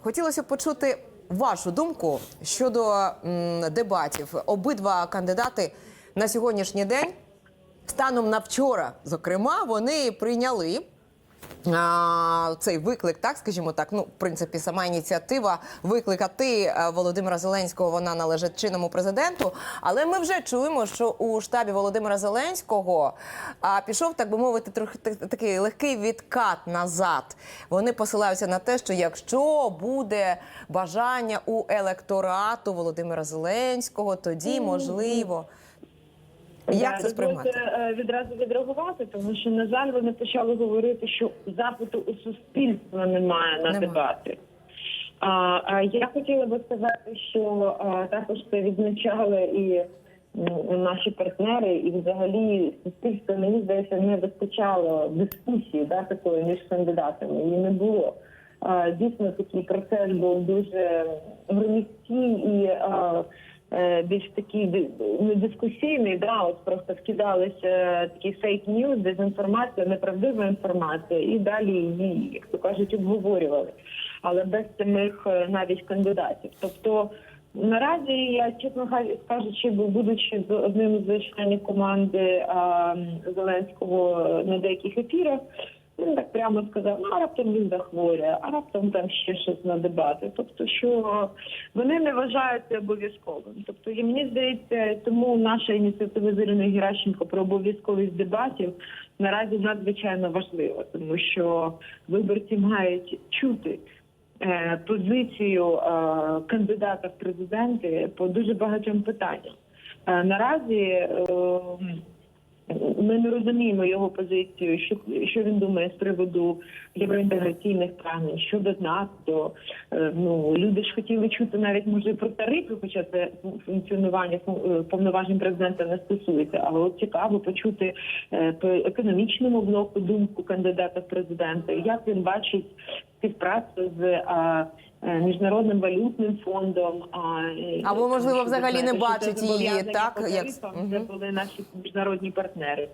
Хотілося б почути вашу думку щодо м, дебатів. Обидва кандидати на сьогоднішній день, станом на вчора, зокрема, вони прийняли. А, цей виклик, так скажімо так. Ну, в принципі, сама ініціатива викликати е, Володимира Зеленського вона належить чинному президенту. Але ми вже чуємо, що у штабі Володимира Зеленського а, пішов, так би мовити, трохи такий легкий відкат назад. Вони посилаються на те, що якщо буде бажання у електорату Володимира Зеленського, тоді можливо. Як це сприймати? дозвольте, е, відразу відреагувати, тому що на жаль вони почали говорити, що запиту у суспільства немає на дебати. А, а я хотіла би сказати, що а, також це відзначали і м, наші партнери, і взагалі суспільство мені здається не вистачало дискусії да, такої між кандидатами. Її не було. А, дійсно, такий процес був дуже громісткий і. А, більш такий не дискусійний, да, от просто вкидалися такі фейк ньюс, дезінформація, неправдива інформація, і далі її, як то кажуть, обговорювали, але без самих е, навіть кандидатів. Тобто наразі я чесно кажучи, будучи з одним з членів команди Зеленського на деяких ефірах. Він так прямо сказав, ну, а раптом він захворює, а раптом там ще щось на дебати. Тобто, що вони не вважають це обов'язковим. Тобто, і мені здається, тому наша ініціатива з Іриною Геращенко про обов'язковість дебатів наразі надзвичайно важлива, тому що виборці мають чути. е, Позицію е, кандидата в президенти по дуже багатьом питанням. Е, Наразі ми не розуміємо його позицію, що, що він думає з приводу євроінтеграційних прагнень щодо НАТО. Е, Ну люди ж хотіли чути навіть може про тарифи, хоча це функціонування фун- е, повноважень президента не стосується. Але от цікаво почути е, по економічному блоку думку кандидата в президенти, як він бачить співпрацю з. Е, Міжнародним валютним фондом, а Або, можливо, взагалі не бачить її так, як- Це були наші міжнародні партнери.